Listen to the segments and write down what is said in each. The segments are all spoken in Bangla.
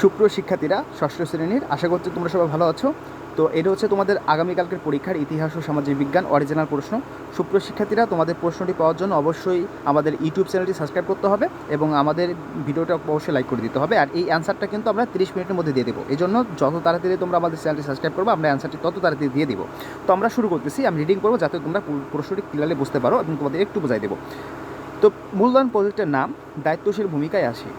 সুপ্রিয় শিক্ষার্থীরা, ষষ্ঠ শ্রেণির, আশা করছি তোমরা সবাই ভালো আছো। তো এটা হচ্ছে তোমাদের আগামীকালকের পরীক্ষার ইতিহাস ও সামাজিক বিজ্ঞান অরিজিনাল প্রশ্ন। সুপ্রিয় শিক্ষার্থীরা, তোমাদের প্রশ্নটি পাওয়ার জন্য অবশ্যই আমাদের ইউটিউব চ্যানেলটি সাবস্ক্রাইব করতে হবে এবং আমাদের ভিডিওটা অবশ্যই লাইক করে দিতে হবে। আর এই অ্যান্সারটা কিন্তু আমরা তিরিশ মিনিটের মধ্যে দিয়ে দেবো। এই জন্য যত তাড়াতাড়ি তোমরা আমাদের চ্যানেলটি সাবস্ক্রাইব করব, আমরা অ্যান্সারটি তত তাড়াতাড়ি দিয়ে দেবো। তো আমরা শুরু করতেছি, আমি রিডিং করব যাতে তোমরা পুরো প্রশ্নটি ক্লিয়ারলি বুঝতে পারো এবং তোমাদের একটু বোঝাই দেবো। তো মূলধন প্রজেক্টের নাম দায়িত্বশীল ভূমিকায় আসে।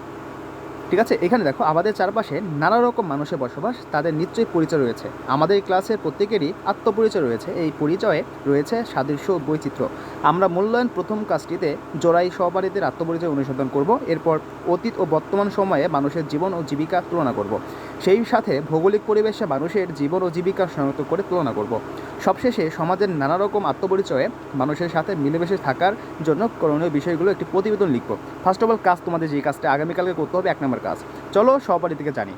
ঠিক আছে? এখানে দেখো, আমাদের চারপাশে নানা রকম মানুষের বসবাস, তাদের নিশ্চয়ই পরিচয় রয়েছে। আমাদের ক্লাসের প্রত্যেকেরই আত্মপরিচয় রয়েছে। এই পরিচয়ে রয়েছে সাদৃশ্য বৈচিত্র্য। আমরা মূল্যায়ন প্রথম কাজটিতে জোড়াই সহপাঠীদের আত্মপরিচয় অনুসন্ধান করব, এরপর অতীত ও বর্তমান সময়ে মানুষের জীবন ও জীবিকা তুলনা করব। সেই সাথে ভৌগোলিক পরিবেশে মানুষের জীবন ও জীবিকা শনাক্ত করে তুলনা করব। সবশেষে সমাজের নানা রকম আত্মপরিচয়ে মানুষের সাথে মিলেমিশে থাকার জন্য করণীয় বিষয়গুলো একটি প্রতিবেদন লিখব। ফার্স্ট অফ অল কাজ তোমাদের যে কাজটা আগামীকালকে করতে হবে, এক নম্বর কাজ। চলো সহপাঠী থেকে জানি।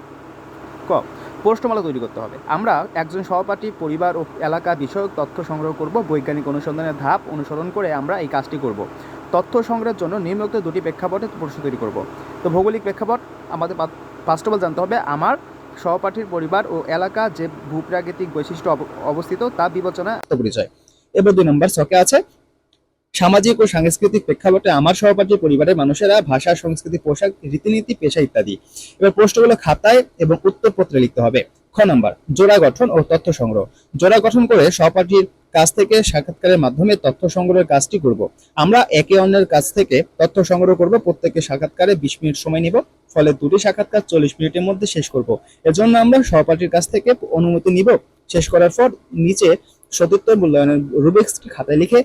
ক, প্রশ্নমালা তৈরি করতে হবে। আমরা একজন সহপাঠী, পরিবার ও এলাকা বিষয়ক তথ্য সংগ্রহ করব, বৈজ্ঞানিক অনুসন্ধানের ধাপ অনুসরণ করে আমরা এই কাজটি করব। তথ্য সংগ্রহের জন্য নিম্নোক্ত দুটি প্রেক্ষাপটে প্রশ্ন তৈরি করব। তো ভৌগোলিক প্রেক্ষাপট আমাদের ফার্স্ট অফ অল জানতে হবে, আমার সহপাঠীর পরিবার ও এলাকা যে ভূপ্রাকৃতিক বৈশিষ্ট্য অবস্থিত তা বিবেচনা আত্মপরিচয় এবার দুই নম্বর ছকে আছে। সামাজিক ও সাংস্কৃতিক প্রেক্ষাপটে আমার সহপাঠী পরিবারের মানুষেরা ভাষা, সংস্কৃতি, পোশাক, রীতিনীতি, পেশা ইত্যাদি। এবার প্রশ্নগুলো খাতায় এবং উত্তরপত্রে লিখতে হবে। খ নম্বর, জোড়া গঠন ও তথ্য সংগ্রহ। জোড়া গঠন করে সহপাঠীর কাছ থেকে সাক্ষাৎকারের মাধ্যমে তথ্য সংগ্রহের কাজটি করব। আমরা একে অন্যের কাছ থেকে তথ্য সংগ্রহ করব। প্রত্যেকের সাক্ষাৎকারে বিশ মিনিট সময় নিব। ফলে দুটি সাক্ষাৎকার চল্লিশ মিনিটের মধ্যে শেষ করব। এজন্য আমরা সহপাঠীর কাছ থেকে অনুমতি নিব। শেষ করার পর নিচে সতীর্থ মূল্যায়নের রুবিক্স খাতায় লিখে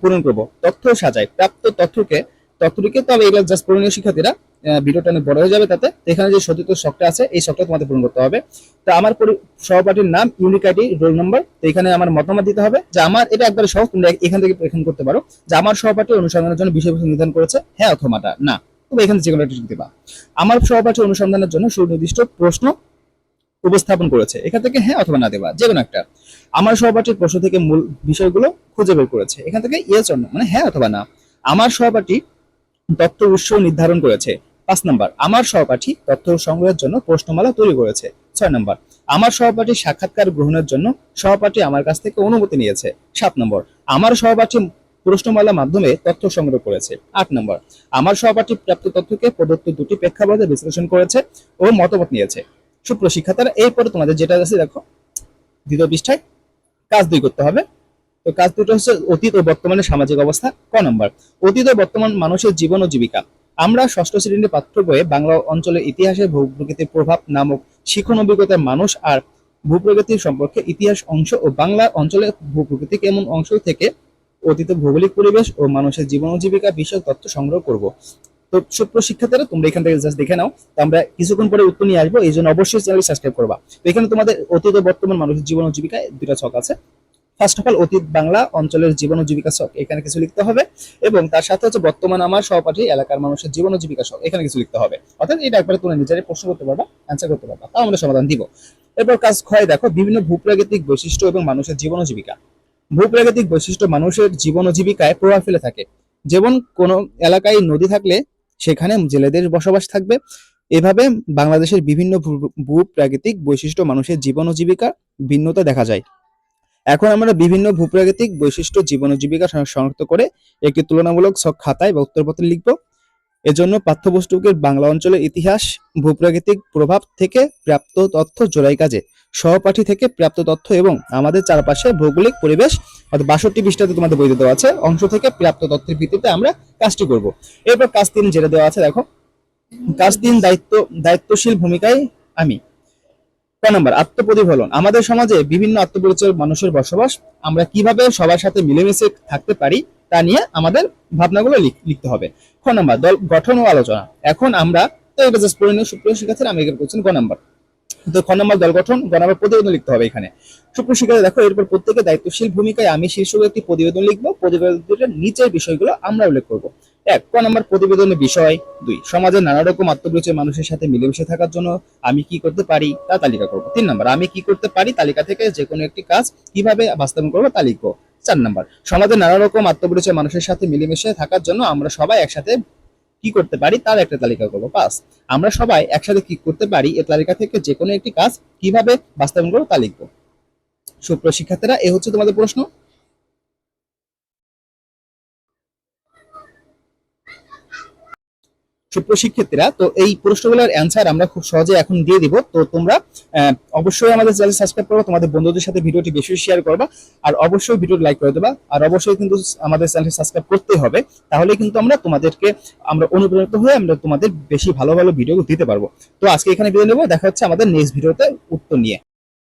পূরণ করব। তথ্য সাজায় প্রাপ্ত তথ্যকে তথ্যটিকে তবে এবার জাস্ট পূরণীয় শিক্ষার্থীরা ভিডিওটা অনেক বড় হয়ে যাবে তাতে। এখানে যে সতীর্থ শখটা আছে, এই শখটা তোমাদের পূরণ করতে হবে। তো আমার সহপাঠীর নাম ইউনিক আইডি রোল নম্বর তো এখানে আমার মতামত দিতে হবে যে আমার এটা একবার সহজ, তোমরা এখান থেকে এখান করতে পারো। যে আমার সহপাঠী অনুসন্ধানের জন্য বিষয়বস্তু নির্ধারণ করেছে হ্যাঁ অথবা না। তুমি এখান যে কোনো একটা দিবা আমার সহপাঠী অনুসন্ধানের জন্য সুনির্দিষ্ট প্রশ্ন উপস্থাপন করেছে। এখান থেকে হ্যাঁ অথবা না দেবা যে কোনো একটা। আমার সহপাঠীর প্রশ্ন থেকে মূল বিষয়গুলো খুঁজে বের করেছে। এখান থেকে ইয়েস অন্য মানে হ্যাঁ অথবা না। আমার সহপাঠী তথ্য উৎস নির্ধারণ করেছে। পাঁচ নাম্বার, আমার সহপাঠী তথ্য সংগ্রহের জন্য প্রশ্নমালা তৈরি করেছে। ছয় নাম্বার, আমার সহপাঠী সাক্ষাৎকার গ্রহণের জন্য সহপাঠী আমার কাছ থেকে অনুমতি নিয়েছে। সাত নম্বর, আমার সহপাঠী প্রশ্নমালার মাধ্যমে তথ্য সংগ্রহ করেছে। আট নম্বর, আমার সহপাঠী প্রাপ্ত তথ্যকে প্রদত্ত দুটি প্রেক্ষাপটে বিশ্লেষণ করেছে ও মতামত নিয়েছে। সুপ্রশিক্ষার্থীরা এরপরে তোমাদের যেটা আছে দেখো। দ্বিতীয় পৃষ্ঠায় কাজ দুই করতে হবে। তো কাজ দুটো হচ্ছে অতীত ও বর্তমানের সামাজিক অবস্থা। ক নম্বর, অতীত ও বর্তমান মানুষের জীবন ও জীবিকা। আমরা ষষ্ঠ শ্রেণির পাঠ্য বইয়ে বাংলা অঞ্চলের ইতিহাসে ভূপ্রকৃতির প্রভাব নামক শিক্ষণ অভিজ্ঞতার মানুষ আর ভূপ্রকৃতির সম্পর্কে ইতিহাস অংশ ও বাংলা অঞ্চলের ভূপ্রকৃতিক এমন অংশ থেকে অতীত ভৌগোলিক পরিবেশ ও মানুষের জীবন ও জীবিকা বিষয়ক তথ্য সংগ্রহ করব। তো সুপ্র শিক্ষার্থীরা, তোমরা এখান থেকে জাস্ট দেখে নাও। তো আমরা কিছুক্ষণ পরে উত্তর নিয়ে আসব এই জন্য অবশ্যই চ্যানেল সাবস্ক্রাইব করবা। তো এখানে তোমাদের অতীত বর্তমান মানুষের জীবন ও জীবিকায় দুটা ছক আছে। ফার্স্ট অফ অল অতীত বাংলা, অঞ্চলের জীবন ও জীবিকা শখ এখানে কিছু লিখতে হবে এবং তার সাথে হচ্ছে বর্তমান আমার সহপাঠী, এলাকার মানুষের জীবন ও জীবিকা শখ এখানে কিছু লিখতে হবে। অর্থাৎ এটা একবারে তোমরা নিজেরাই প্রশ্ন করতে পারবা অ্যান্সার করতে পারবা। তাও আমরা সমাধান দিব। এরপর কাজ ক্ষয় দেখো, বিভিন্ন ভূপ্রাকৃতিক বৈশিষ্ট্য এবং মানুষের জীবন ও জীবিকা। ভূপ্রাকৃতিক বৈশিষ্ট্য মানুষের জীবন ও জীবিকায় প্রভাব ফেলে থাকে। যেমন কোনো এলাকায় নদী থাকলে সেখানে জেলেদের বসবাস থাকবে। এভাবে বাংলাদেশের বিভিন্ন ভূপ্রাকৃতিক বৈশিষ্ট্য মানুষের জীবন ও জীবিকা ভিন্নতা দেখা যায়। এখন আমরা বিভিন্ন ভূপ্রাকৃতিক বৈশিষ্ট্য জীবন ও জীবিকা শনাক্ত করে একটি তুলনামূলক খাতায় বা উত্তরপত্রে লিখব। এজন্য পাঠ্যপুস্তকের বাংলা অঞ্চলের ইতিহাস, ভূপ্রাকৃতিক প্রভাব থেকে প্রাপ্ত তথ্য জোড়াই কাজে। সহপাঠী থেকে প্রাপ্ত তথ্য এবং আমাদের চারপাশে ভৌগোলিক পরিবেশ, অর্থাৎ বাষট্টি পৃষ্ঠাতে তোমাদের বইতে দেওয়া আছে, অংশ থেকে প্রাপ্ত তথ্যের ভিত্তিতে আমরা কাজটি করব। এরপর কাজ তিন যেটা দেওয়া আছে, দেখো। কাজ তিন দায়িত্ব, দায়িত্বশীল ভূমিকায় আমি। নম্বর আত্মপ্রতিফলন। আমাদের সমাজে বিভিন্ন আত্মপরিচয় মানুষের বসবাস, আমরা কীভাবে সবার সাথে মিলেমিশে থাকতে পারি তা নিয়ে আমাদের ভাবনাগুলো লিখ- লিখতে হবে। খ নম্বর দল, গঠন ও আলোচনা। এখন আমরা, তো এটা জাস্ট পরিণয় সুপ্রিয় শিক্ষার্থীরা, আমি করছেন গ নম্বর তো খ নম্বর দল গঠন, গ নম্বর প্রতিবেদন লিখতে হবে এখানে। সুপ্রিয় শিক্ষার্থী দেখো, এরপর প্রত্যেকে দায়িত্বশীল ভূমিকায় আমি শীর্ষক একটি প্রতিবেদন লিখব। প্রতিবেদনের নিচের বিষয়গুলো আমরা উল্লেখ করব। এক, ক নম্বর প্রতিবেদনের বিষয়। দুই সমাজের নানা রকম আত্মপরিচয় মানুষের সাথে মিলেমিশে থাকার জন্য আমি কি করতে পারি তা তালিকা করব। তিন নম্বর, আমি কি করতে পারি তালিকা থেকে যে কোনো একটি কাজ কীভাবে বাস্তবায়ন করব তা লিখব। চার নম্বর সমাজের নানা রকম আত্মপরিচয় মানুষের সাথে মিলেমিশে থাকার জন্য আমরা সবাই একসাথে কি করতে পারি তার একটা তালিকা করব। পাস আমরা সবাই একসাথে কি করতে পারি এ তালিকা থেকে যে কোনো একটি কাজ কীভাবে বাস্তবায়ন করব তা লিখব। সুপ্রিয় শিক্ষার্থীরা, এ হচ্ছে তোমাদের প্রশ্ন। সুপ্রিয় শিক্ষার্থীরা, তো এই প্রশ্নগুলোর অ্যান্সার আমরা খুব সহজে এখন দিয়ে দিব। তো তোমরা অবশ্যই আমাদের চ্যানেল সাবস্ক্রাইব করবা, তোমাদের বন্ধুদের সাথে ভিডিওটি বেশি শেয়ার করবা, আর অবশ্যই ভিডিও লাইক করে দেবা, আর অবশ্যই কিন্তু আমাদের চ্যানেলটি সাবস্ক্রাইব করতে হবে। তাহলে কিন্তু আমরা তোমাদেরকে, আমরা অনুপ্রাণিত হয়ে আমরা তোমাদের বেশি ভালো ভালো ভিডিও দিতে পারব। তো আজকে এখানে বিদায় নেব, দেখা হচ্ছে আমাদের নেক্সট ভিডিওতে উত্তর নিয়ে।